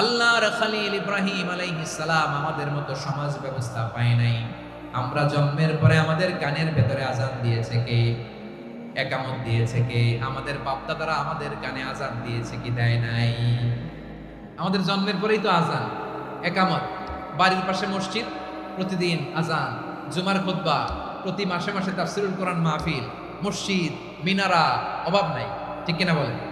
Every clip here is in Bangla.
আল্লাহর খালিল ইব্রাহিম সালাম আমাদের মতো সমাজ ব্যবস্থা পায় নাই। আমরা জন্মের পরে আমাদের কানের ভেতরে আজান দিয়েছে কে? একামত দিয়েছে কে? আমাদের বাপদাদারা আমাদের কানে আজান দিয়েছে কি দেয় নাই? আমাদের জন্মের পরেই তো আজান, একামত। বাড়ির পাশে মসজিদ, প্রতিদিন আজান, জুমার খুতবা, প্রতি মাসে মাসে তাফসিরুল কোরআন মাহফিল, মসজিদ, মিনারা, অভাব নাই, ঠিক কিনা বলেন?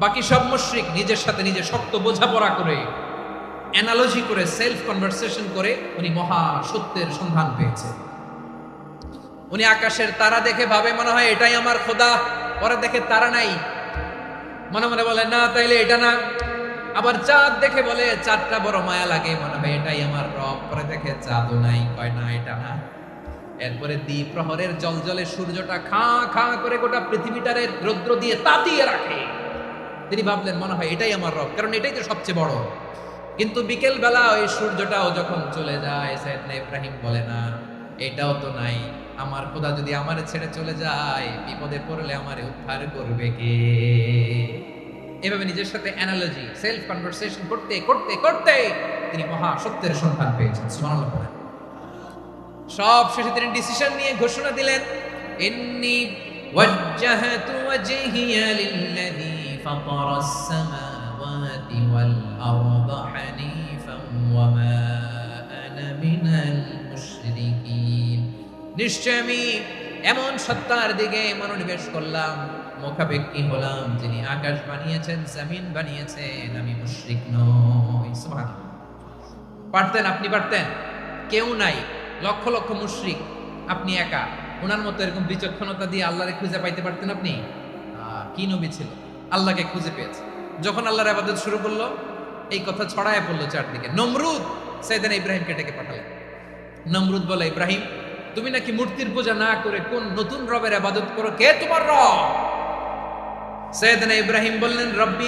বাকি সব মুশরিক নিজের সাথে নিজে শক্ত বোঝাপড়া করে অ্যানালজি করে সেলফ কনভারসেশন করে, উনি মহা সত্যের সন্ধান পেয়েছে। উনি আকাশের তারা দেখে ভাবে, মনে হয় এটাই আমার খোদা, পরে দেখে তারা নাই। মনে মনে বলে, না, তাইলে এটা না। আবার চাঁদ দেখে বলে, চাঁদটা বড় মায়া লাগে। মনে হয়, এটাই আমার রব। পরে দেখে, চাঁদও নাই। কয়, না, এটা না। এরপরে দ্বীপ প্রহরের জল জলে সূর্যটা খা খা করে গোটা পৃথিবীটারে রৌদ্র দিয়ে তাতিয়ে রাখে। তিনি ভাবলেন, মনে হয় এটাই আমার রব, কারণ এটাই তো সবচেয়ে বড়। কিন্তু বিকেল বেলা ওই সূর্যটাও যখন চলে যায় সাইদনা ইব্রাহিম বলে, না, এটাও তো নাই। আমার খোদা যদি আমার ছেড়ে চলে যায়, বিপদে পড়লে আমারে উদ্ধার করবে কে? এভাবে নিজের সাথে অ্যানালজি সেলফ কনভারসেশন করতে করতে করতে তিনি মহা সত্যের সন্ধান পেয়েছেন, সুবহানাল্লাহ। সব শেষে তিনি ডিসিশন নিয়ে ঘোষণা দিলেন, ইন্নি ওয়াজ্জাহাত ওয়াজহিয়া লিল্লাযী ফাতারাস সামাওয়াতি ওয়াল আরদা হানিফান ওয়া মা আনা মিনাল মুশরিকিন নিশ্চয় আমি এমন সত্তার দিকে মনোনিবেশ করলাম, মুখাপেক্ষী হলাম, যিনি আকাশ বানিয়েছেন, জমিন বানিয়েছেন, আমি মুশরিক নই। পারতেন আপনি, পারতেন। কেউ নাই, লক্ষ লক্ষ মুশরিক। আপনি একা। ওনার মতো এরকম বিচক্ষণতা দিয়ে আল্লাহরে খুঁজে পাইতে পারতেন আপনি? কি নবী ছিল? আল্লাহকে খুঁজে পেয়েছে। যখন আল্লাহর আবাদত শুরু করল, এই কথা ছড়ায় পড়ল চারদিকে। নমরুদ সেদিন ইব্রাহিমকে ডেকে পাঠালেন। নমরুদ বলে, ইব্রাহিম, তুমি নাকি মূর্তির পূজা না করে কোন নতুন রবের আবাদত করো? কে তোমার রব? সৈয়দনা ইব্রাহিম বললেন, রব্বি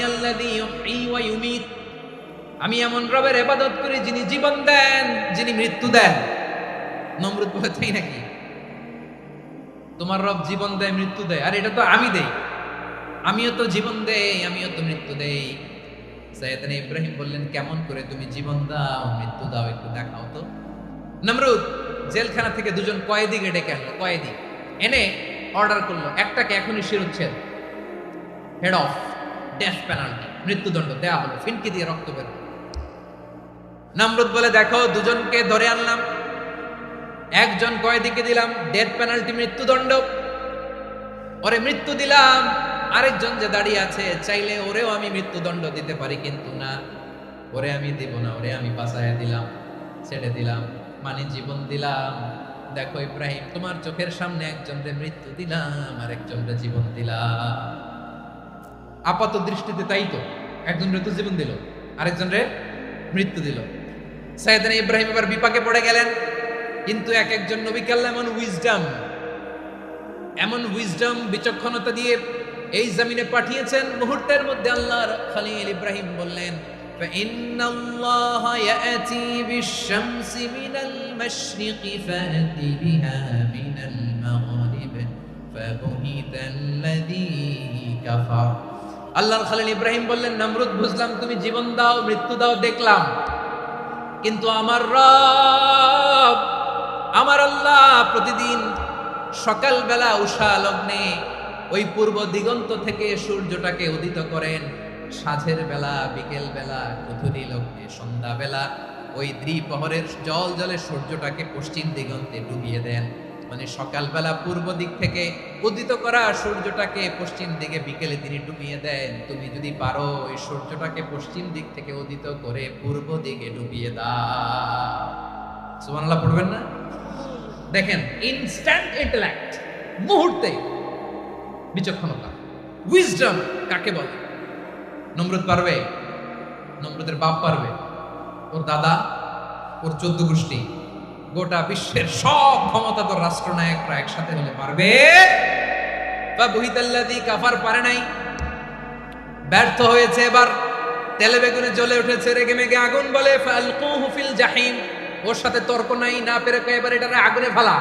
ইউমীত। আমি এমন রবের ইবাদত করি যিনি জীবন দেন, যিনি মৃত্যু দেন। নমরুদ বলে, তাই নাকি? তোমার রব জীবন দেয়, মৃত্যু দেয়। আর এটা তো আমি দেই। আমিও তো জীবন দেই, আমিও তো মৃত্যু দেই। সৈয়দনা ইব্রাহিম বললেন, কেমন করে তুমি জীবন দাও, মৃত্যু দাও, একটু দেখাও তো। নমরুদ জেলখানা থেকে দুজন কয়েদিকে ডেকে আনলো, কয়েদি। এনে অর্ডার করল, একটাকে এখনই শিরোচ্ছেদ। হেড অফ ডেথ পেনাল্টি মৃত্যুদণ্ড দেয়া হলো, ফিনকি দিয়ে রক্ত বের। নমরুদ বলে, দেখো, দুজনকে ধরে আনলাম, একজন কয়েদিকে দিলাম ডেথ পেনাল্টি মৃত্যুদণ্ড। ওরে মৃত্যু দিলাম আরেকজন যে দাঁড়িয়ে আছে, চাইলে ওরেও আমি মৃত্যুদণ্ড দিতে পারি, কিন্তু না। ওরে আমি দিব না, ওরে আমি বাঁচাইয়া দিলাম, ছেড়ে দিলাম মানে জীবন দিলাম। দেখো ইব্রাহিম, তোমার চোখের সামনে একজনরে মৃত্যু দিলাম আর একজনরে জীবন দিলাম। আপাত দৃষ্টিতে তাই তো একজন রে তো জীবন দিল আরেকজন রে মৃত্যু দিল। সাইদানা ইব্রাহিম এবার বিপাকে পড়ে গেলেন, কিন্তু এক একজন নবী কাল্লা এমন উইজডাম এমন উইজডাম বিচক্ষণতা দিয়ে এই জমিনে পাঠিয়েছেন মুহূর্তের মধ্যে আল্লাহর খালিল ইব্রাহিম বললেন فإن الله يأتي بالشمس من المشرق فأت بها من المغرب فبهت الذي كفر আল্লাহর খালিল ইব্রাহিম বললেন নমরুদ বুঝলাম তুমি জীবন দাও মৃত্যু দাও দেখলাম কিন্তু আমার রব আমার আল্লাহ প্রতিদিন সকালবেলা উষা লগ্নে ওই পূর্ব দিগন্ত থেকে সূর্যটাকে উদিত করেন। সাঁঝের বেলা, বিকেল বেলা গধূলি লগ্নে সন্ধ্যা বেলা ওই দ্বিপ্রহরের জল জলে সূর্যটাকে পশ্চিম দিগন্তে ডুবিয়ে দেন। মানে সকালবেলা পূর্ব দিক থেকে উদিত করা সূর্যটাকে পশ্চিম দিকে বিকেলে তিনি ডুবিয়ে দেন। তুমি যদি পারো, ওই সূর্যটাকে পশ্চিম দিক থেকে উদিত করে পূর্ব দিকে ডুবিয়ে দাও। সুবহানাল্লাহ, পড়বেন না? দেখেন ইনস্ট্যান্ট ইন্টেলেক্ট মুহূর্তে। বিচক্ষণতা। উইজডম কাকে বলে? নমরুদ পারবে? নমরুদের বাপ পারবে? ওর দাদা? ওর চোদ্দ গোষ্ঠী? গোটা বিশ্বের সব ক্ষমতাধর রাষ্ট্রনায়করা একসাথে হলে পারবে? বা বহিতাল্লাদি কাফার পারে নাই। ব্যর্থ হয়েছে এবার। তেলে বেগুনে জ্বলে উঠেছে রেগে মেগে আগুন বলে, ফালকুহু ফিল জাহিম। ওর সাথে তর্ক নাই, না পেরে এবার এটারে আগুনে ফেলা।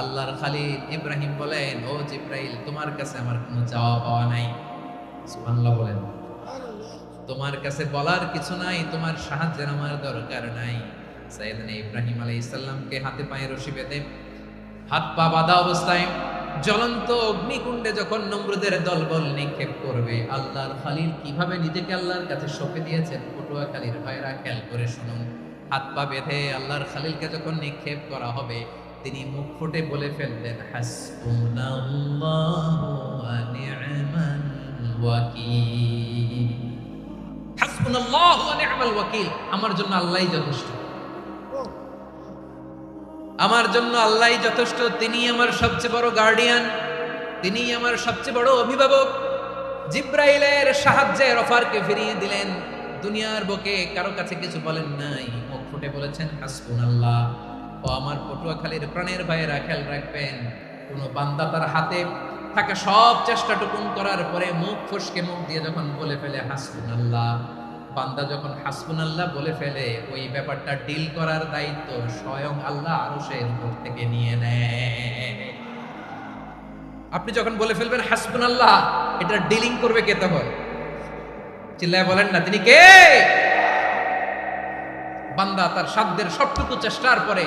আল্লাহর খালিল ইব্রাহিম বলেন, ও জিব্রাইল, তোমার কাছে আমার কোনো চাওয়া পাওয়া নাই। সুবহানাল্লাহ বলেন, তোমার কাছে বলার কিছু নাই, তোমার সাহায্যের আমার দরকার নাই। সাইয়েদনা ইব্রাহিম আলাইহিস সালামকে হাতে পায়ে রশি বেঁধে হাত পা বাঁধা অবস্থায় জ্বলন্ত অগ্নিকুণ্ডে যখন নমরুদের দলবল নিক্ষেপ করবে, আল্লাহর খালিল কীভাবে নিজেকে আল্লাহর কাছে সঁপে দিয়েছেন? পটুয়াখালীর ভাইরা খেয়াল করে শুনুন। হাত পা বেঁধে আল্লাহর খালিলকে যখন নিক্ষেপ করা হবে তিনি মুখ ফুটে বলে ফেললেন আমার জন্য আল্লাহই যথেষ্ট। আমার জন্য আল্লাহই যথেষ্ট। তিনি আমার সবচেয়ে বড় গার্ডিয়ান তিনি আমার সবচেয়ে বড় অভিভাবক। জিব্রাইলের সাহায্যে রফারকে ফিরিয়ে দিলেন। দুনিয়ার বুকে কারও কাছে কিছু বলেন নাই। মুখ ফুটে বলেছেন হাসবুন আল্লাহ ও আমার পটুয়াখালীর প্রাণের ভাইয়েরা খেয়াল রাখবেন, কোন বান্দা তার হাতে থাকা সব চেষ্টাটুকুন করার পরে মুখ ফসকে মুখ দিয়ে যখন বলে ফেলে হাসবুন আল্লাহ বান্দা যখন হাসবুন আল্লাহ বলে ফেলে, ওই ব্যাপারটা ডিল করার দায়িত্ব স্বয়ং আল্লাহ আরও সে থেকে নিয়ে নেয়। আপনি যখন বলে ফেলবেন হাসবুন আল্লাহ এটা ডিলিং করবে কে তখন? চিল্লায় বলেন না, তিনি কে? বান্দা তার সাধ্যের সবটুকু চেষ্টার পরে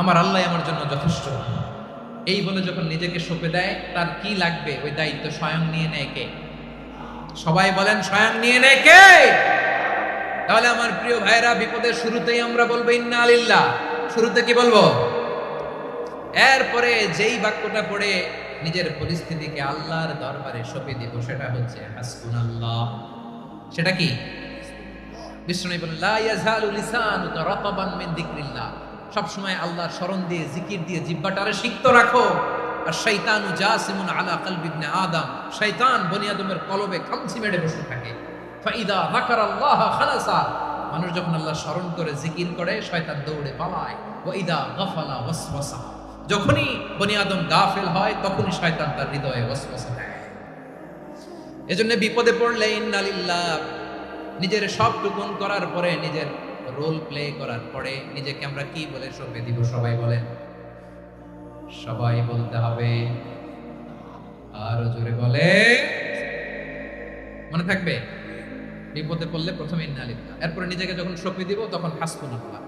আমার আল্লাহ আমার জন্য যথেষ্ট। এই বলে যখন নিজেকে সঁপে দেয়, তার কি লাগবে? ওই দায়িত্ব স্বয়ং নিয়ে নেয় কে? সবাই বলেন, স্বয়ং নিয়ে নেয় কে? তাহলে আমার প্রিয় ভাইরা বিপদের শুরুতেই আমরা বলব, ইন্না আলিল্লাহ শুরুতে কি বলব? এরপরে যেই বাক্যটা পড়ে নিজের পরিস্থিতিকে আল্লাহর দরবারে সঁপে দিব, সেটা হচ্ছে হাসবুন আল্লাহ সেটা কি? বিষ্ণু বলেন সব সময় আল্লাহর দিয়ে, জিকির দিয়ে সিক্ত রাখো। আর জাসিমুন আলা আদম। কলবে মেরে বসে থাকে। ফাইদা খালাসা। মানুষ যখন আল্লাহ স্মরণ করে, জিকির করে, শয়তান দৌড়ে পালায়। ওয়া ইদা গাফালা ওয়াসওয়াসা। যখনই বনি আদম গাফেল হয়, তখনই শয়তান তার হৃদয়ে ওয়াসওয়াসা দেয়। এজন্য বিপদে পড়লে ইন্নালিল্লাহ নিজের সব টুকুন করার পরে নিজের রোল প্লে করার পরে নিজেকে আমরা কি বলে সঁপে দিব? সবাই বলেন। সবাই বলতে হবে। আরও জোরে বলে। মনে থাকবে? বিপদে পড়লে প্রথমে ইন্নালিল্লাহ এরপরে নিজেকে যখন সঁপে দিব, তখন হাসপুনাল্লাহ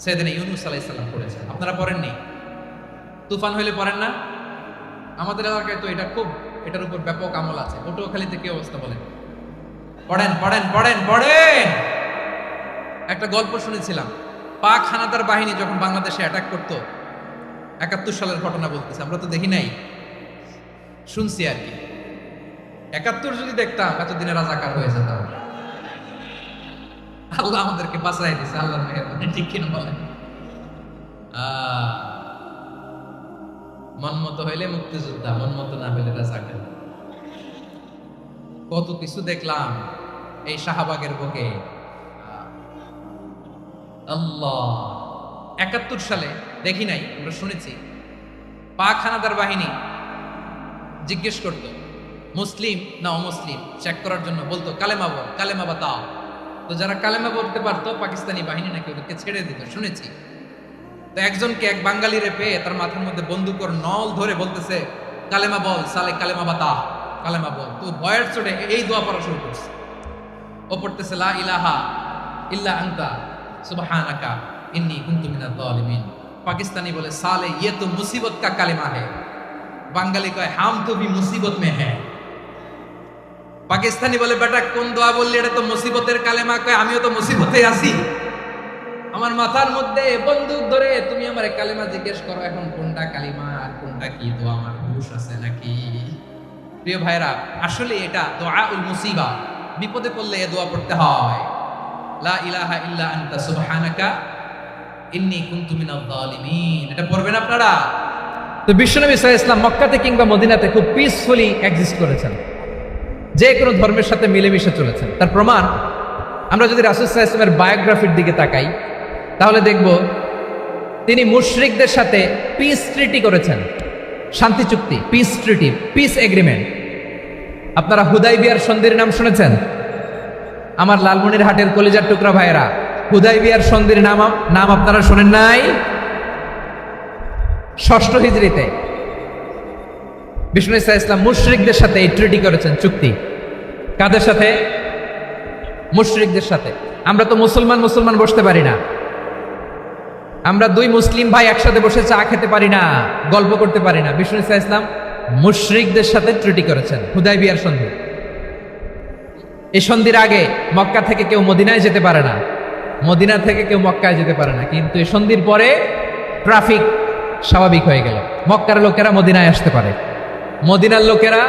সাইয়েদনা ইউনুস আলাইহিস সালাম পড়েছেন। আপনারা পড়েননি? তুফান হইলে পড়েন না? আমাদের এলাকায় তো এটা খুব, এটার উপর ব্যাপক আমল আছে। পটুয়াখালীতে কি অবস্থা বলেন? পড়েন পড়েন পড়েন পড়েন! একটা গল্প শুনেছিলাম। পাক হানাদার বাহিনী যখন বাংলাদেশে অ্যাটাক করতো, একাত্তর সালের ঘটনা বলতেছে, আমরা তো দেখি নাই। শুনছি আর কি। একাত্তর যদি দেখতাম এতদিনে রাজাকার হয়ে যেতাম। আল্লাহ আমাদেরকে বাঁচাই দিছে আল্লাহ মেহরবানি ঠিক কিনা আহ, মন মতো হইলে মুক্তিযোদ্ধা মন মতো না হইলে কত কিছু দেখলাম এই শাহবাগের বুকে আল্লাহ একাত্তর সালে দেখি নাই আমরা শুনেছি পাক হানাদার বাহিনী জিজ্ঞেস করত মুসলিম না অমুসলিম চেক করার জন্য বলতো কালেমা বল কালেমা বা তাও তো যারা কালেমা বলতে পারতো, পাকিস্তানি বাহিনী নাকি ওদেরকে ছেড়ে দিত, শুনেছি। তো একজনকে এক বাঙালিরে পেয়ে তার মাথার মধ্যে বন্দুকর নল ধরে বলতেছে, কালেমা বল, সালে কালেমা বাতা কালেমা বল। তো ভয়ের চোটে এই দোয়া পড়া শুরু করছে। ও পড়তেছে, লা ইলাহা ইল্লা আন্তা, সুবহানাকা ইন্নি কুনতু মিনাল জালিমিন পাকিস্তানি বলে, সালে ইয়ে তো মুসিবত কা কালেমা হে বাঙালি কয়, হাম তো ভি মুসিবত মে হ্যায়। পাকিস্তানি বলে, বেটা, কোন দোয়া বললি? এটা তো মুসিবতের কালেমা। কয়, আমিও তো মুসিবতে আছি। আমার মাথার মধ্যে বন্দুক ধরে তুমি আমার কালিমা জিজ্ঞেস করো, এখন কোনটা কালিমা আর কোনটা কি তো আমার হুশ আছে নাকি? প্রিয় ভাইরা আসলে এটা দোয়া উল মুসিবা। বিপদে পড়লে এ দোয়া পড়তে হয়। লা ইলাহা ইল্লা আনতা, সুবহানাকা, ইন্নী কুনতু মিনাল জালিমিন এটা পড়বেন আপনারা? তো বিশ্বনবী সাল্লাল্লাহু আলাইহি ইসলাম মক্কাতে কিংবা মদিনাতে খুব পিসফুলি এক্সিস্ট করেছেন। যে কোনো ধর্মের সাথে মিলেমিশে চলেছেন। তার প্রমাণ, আমরা যদি সাল্লাল্লাহু ইসলামের বায়োগ্রাফির দিকে তাকাই, তাহলে দেখব তিনি মুশরিকদের সাথে পিস ট্রিটি করেছেন। শান্তি চুক্তি পিস ট্রিটি পিস এগ্রিমেন্ট আপনারা হুদাই বিয়ার সন্ধির নাম শুনেছেন? আমার লালমনির হাটের কলিজার টুকরা ভাইয়েরা হুদাই বিয়ার সন্ধির নাম নাম আপনারা শোনেন নাই? ষষ্ঠ হিজড়িতে বিষ্ণু ইসা ইসলাম মুশরিকদের সাথে এই ট্রিটি করেছেন, চুক্তি। কাদের সাথে? মুশরিকদের সাথে। আমরা তো মুসলমান মুসলমান বসতে পারি না। আমরা দুই মুসলিম ভাই একসাথে বসে চা খেতে পারি না, গল্প করতে পারি না। বিষ্ণু ইসা ইসলাম মুশরিকদের সাথে ট্রিটি করেছেন, হুদাই বিয়ার সন্ধি। এই সন্ধির আগে মক্কা থেকে কেউ মদিনায় যেতে পারে না। মদিনা থেকে কেউ মক্কায় যেতে পারে না। কিন্তু এই সন্ধির পরে ট্রাফিক স্বাভাবিক হয়ে গেল। মক্কার লোকেরা মদিনায় আসতে পারে। মদিনার লোকেরা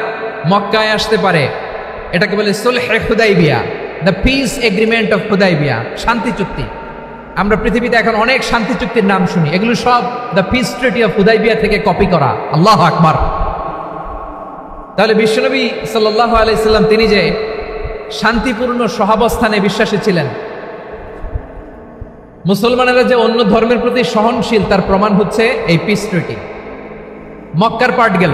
মক্কায় আসতে পারে। এটাকে বলে সুলহে Hudaibiya the peace agreement of Hudaibiya, শান্তি চুক্তি। আমরা পৃথিবীতে এখন অনেক শান্তি চুক্তির নাম শুনি। এগুলো সব the peace treaty of Hudaibiya থেকে কপি করা। আল্লাহ আকবার। তাহলে বিশ্বনবী সাল্লাহ আলাইসাল্লাম তিনি যে শান্তিপূর্ণ সহাবস্থানে বিশ্বাসী ছিলেন, মুসলমানেরা যে অন্য ধর্মের প্রতি সহনশীল, তার প্রমাণ হচ্ছে এই পিস ট্রিটি মক্কার পার্ট গেল।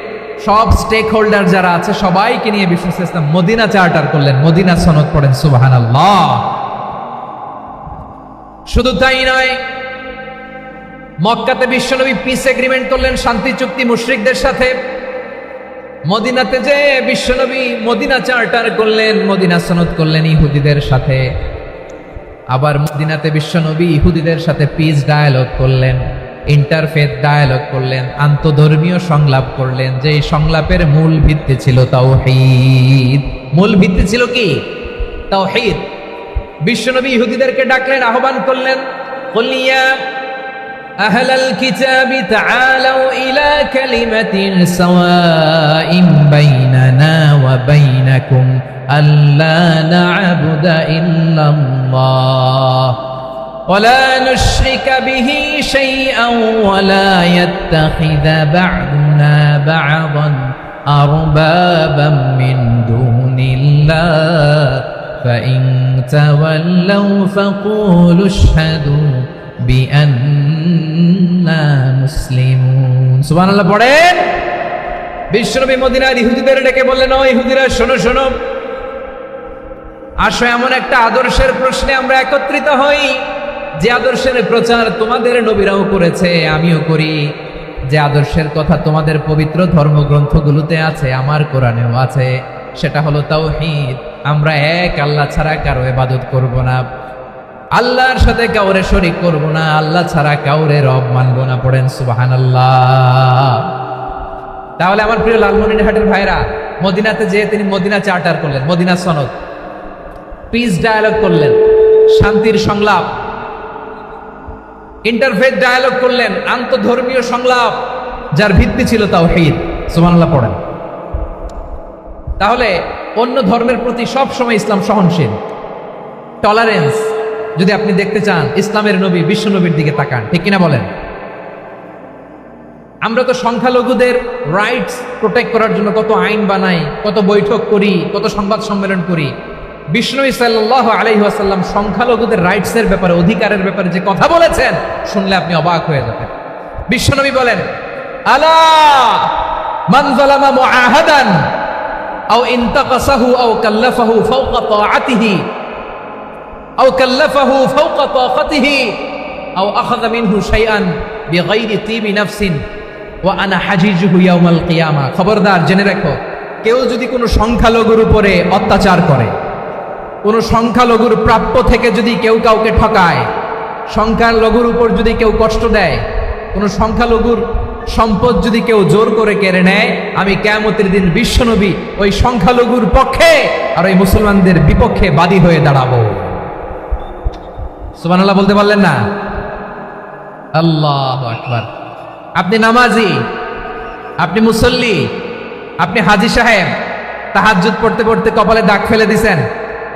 সব স্টেক হোল্ডার যারা আছে, সবাইকে নিয়ে বিষ্ণু ইসলাম মদিনা চার্টার করলেন। মদিনা সনদ পড়েন সুবাহান শুধু তাই নয়, মক্কাতে বিশ্বনবী পিস এগ্রিমেন্ট করলেন, শান্তি চুক্তি মুশরিকদের সাথে। মদিনাতে যে বিশ্বনবী মদিনা চার্টার করলেন, মদিনা সনদ করলেন ইহুদিদের সাথে। আবার মদিনাতে বিশ্বনবী ইহুদিদের সাথে পিস ডায়ালগ করলেন। ইন্টারফেথ ডায়ালগ করলেন আন্তধর্মীয় সংলাপ করলেন যে সংলাপের মূল ভিত্তি ছিল তাওহীদ মূল ভিত্তি ছিল কি তাওহীদ বিশ্বনবী ইহুদিদেরকে ডাকলেন আহ্বান করলেন কলিয়া أهل الكتاب تعالوا إلى كلمة سواء بيننا وبينكم ألا نعبد إلا الله ولا نشرك به شيئا ولا يتخذ بعضنا بعضا أربابا من دون الله فإن تولوا فقولوا اشهدوا বিআন্না মুসলিমুন সুবহানাল্লাহ পড়েন বিশ্বনবী মদিনার ইহুদিদের ডেকে বললেন ও ইহুদিরা শোনো শোনো আসো এমন একটা আদর্শের প্রশ্নে আমরা একত্রিত হই যে আদর্শের প্রচার তোমাদের নবীরাও করেছে, আমিও করি। যে আদর্শের কথা তোমাদের পবিত্র ধর্মগ্রন্থগুলোতে আছে, আমার কোরআনেও আছে, সেটা হলো তাও আমরা এক আল্লাহ ছাড়া কারও এবাদত করব না। আল্লাহর সাথে কাউরে শরিক করব না, আল্লাহ ছাড়া কাউরে রব মানব না, পড়েন সুবাহান আল্লাহ তাহলে আমার প্রিয় লালমনির হাটের ভাইরা, মদিনাতে যেয়ে তিনি মদিনা চার্টার করলেন, মদিনা সনদ। পিস ডায়ালগ করলেন, শান্তির সংলাপ। ইন্টারফেথ ডায়ালগ করলেন, আন্তধর্মীয় সংলাপ, যার ভিত্তি ছিল তাও হিদ সুবহানাল্লাহ পড়েন। তাহলে অন্য ধর্মের প্রতি সব সময় ইসলাম সহনশীল। টলারেন্স যদি আপনি দেখতে চান, ইসলামের নবী, বিশ্ব নবীর দিকে তাকান, ঠিক কিনা বলেন? আমরা তো সংখ্যালঘুদের রাইটস প্রোটেক্ট করার জন্য কত আইন বানাই, কত বৈঠক করি, কত সংবাদ সম্মেলন করি। বিষ্ণু সাল্লাহ আলহিহাসাল্লাম সংখ্যালঘুদের রাইটসের ব্যাপারে, অধিকারের ব্যাপারে যে কথা বলেছেন, শুনলে আপনি অবাক হয়ে যাবেন। বিশ্বনবী বলেন, আলা আও আও কাল্লাফাহু আও কাল্লাফাহু আও কিয়ামা। খবরদার, জেনে রেখো, কেউ যদি কোনো সংখ্যালঘুর উপরে অত্যাচার করে কোনো সংখ্যালঘুর প্রাপ্য থেকে যদি কেউ কাউকে ঠকায়, সংখ্যালঘুর উপর যদি কেউ কষ্ট দেয়, কোনো সংখ্যালঘুর সম্পদ যদি কেউ জোর করে কেড়ে নেয়, আমি কেয়ামতের দিন বিশ্বনবী ওই সংখ্যালঘুর পক্ষে আর ওই মুসলমানদের বিপক্ষে বাদী হয়ে দাঁড়াবো। সুবহানাল্লাহ বলতে পারলেন না? আল্লাহ আকবার। আপনি নামাজি, আপনি মুসল্লি, আপনি হাজি সাহেব, তাহাজ্জুদ পড়তে পড়তে কপালে দাগ ফেলে দিছেন।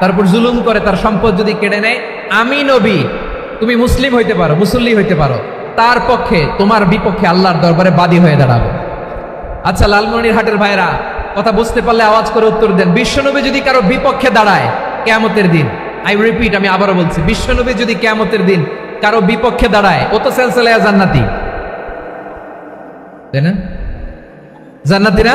তার উপর জুলুম করে, তার সম্পদ যদি কেড়ে নেয়, আমি নবী, তুমি মুসলিম হইতে পারো, মুসল্লি হইতে পারো। তার পক্ষে, তোমার বিপক্ষে আল্লাহর দরবারে বাদী হয়ে দাঁড়াবো। আচ্ছা লালমনির হাটের ভাইরা কথা বুঝতে পারলে আওয়াজ করে উত্তর দেন। বিশ্বনবী যদি কারও বিপক্ষে দাঁড়ায়, কেয়ামতের দিন আই রিপিট আমি আবারও বলছি, বিশ্বনবী যদি কেয়ামতের দিন কারও বিপক্ষে দাঁড়ায়, ও তো সেলসেলায়া জান্নাতি। তাই না? জান্নাতি না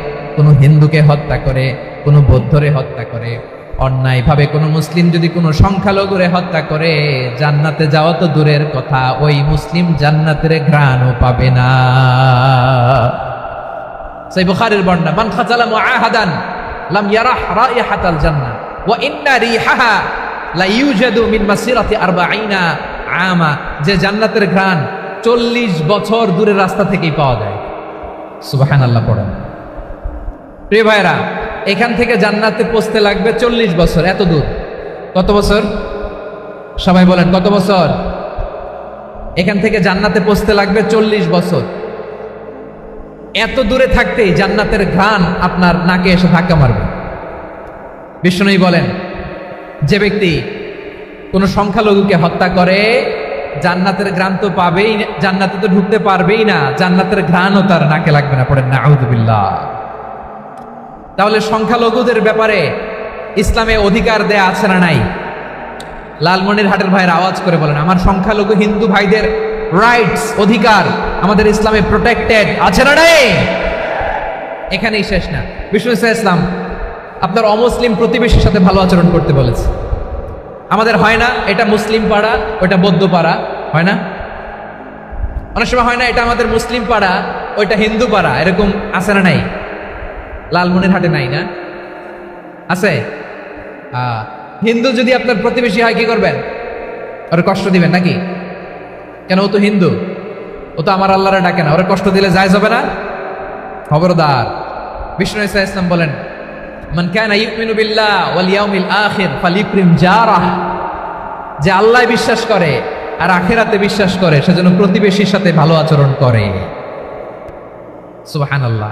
কোনো হিন্দুকে হত্যা করে, কোনো বৌদ্ধরে হত্যা করে, অন্যায়ভাবে কোনো মুসলিম যদি কোনো সংখ্যালঘুরে হত্যা করে, জান্নাতে যাওয়া তো দূরের কথা, ওই মুসলিম জান্নাতের ঘ্রাণও পাবে না। সেই বুখারীর বর্ণনা, মান খাজালা মুআহাদান লাম ইয়ারাহ রাইহাতাল জান্নাহ ওয়া ইন্না রিহাহা লা ইউজাদু মিন মাসিরাতি 40 আমা যে জান্নাতের ঘ্রাণ 40 বছর দূরের রাস্তা থেকেই পাওয়া যায়। সুবহানাল্লাহ, পড়েন। প্রিয় ভাইরা এখান থেকে জান্নাতে পৌঁছতে লাগবে 40 বছর, এত দূর। কত বছর? সবাই বলেন, কত বছর? এখান থেকে জান্নাতে পৌঁছতে লাগবে 40 বছর। এত দূরে থাকতেই জান্নাতের ঘ্রাণ আপনার নাকে এসে ধাক্কা মারবে। বিষ্ণুই বলেন, যে ব্যক্তি কোনো সংখ্যালঘুকে হত্যা করে, জান্নাতের ঘ্রাণ তো পাবেই, জান্নাতে তো ঢুকতে পারবেই না, জান্নাতের ঘ্রাণও তার নাকে লাগবে না, পড়েন না আউদুবিল্লাহ তাহলে সংখ্যালঘুদের ব্যাপারে ইসলামে অধিকার দেয়া আছে না নাই? লালমনির হাটের ভাইয়ের আওয়াজ করে বলেন, আমার সংখ্যালঘু হিন্দু ভাইদের রাইটস অধিকার আমাদের ইসলামে প্রোটেক্টেড আছে না নাই? এখানেই শেষ না। বিষ্ণু ইসা ইসলাম, আপনার অমুসলিম প্রতিবেশীর সাথে ভালো আচরণ করতে বলেছে। আমাদের হয় না, এটা মুসলিম পাড়া ওটা বৌদ্ধ পাড়া, হয় না? অনেক সময় হয় না, এটা আমাদের মুসলিম পাড়া, ওইটা হিন্দু পাড়া, এরকম আছে না নাই? লালমনির হাটে নাই না? আছে? হিন্দু যদি আপনার প্রতিবেশী হয়, কি করবেন? ওর কষ্ট দিবেন নাকি? কেন, ও তো হিন্দু। ও তো আমার আল্লাহরে ডাকে না। ওরা কষ্ট দিলে যায় যাবে না? খবরদার। বিষ্ণু ইসা ইসলাম বলেন, মান কানা ইউমিনু বিল্লাহ ওয়াল ইয়াউমিল আখির ফালিক্রিম জারাহ। যে আল্লাহ বিশ্বাস করে আর আখিরাতে বিশ্বাস করে, সেজন্য প্রতিবেশীর সাথে ভালো আচরণ করে। সুবহানাল্লাহ।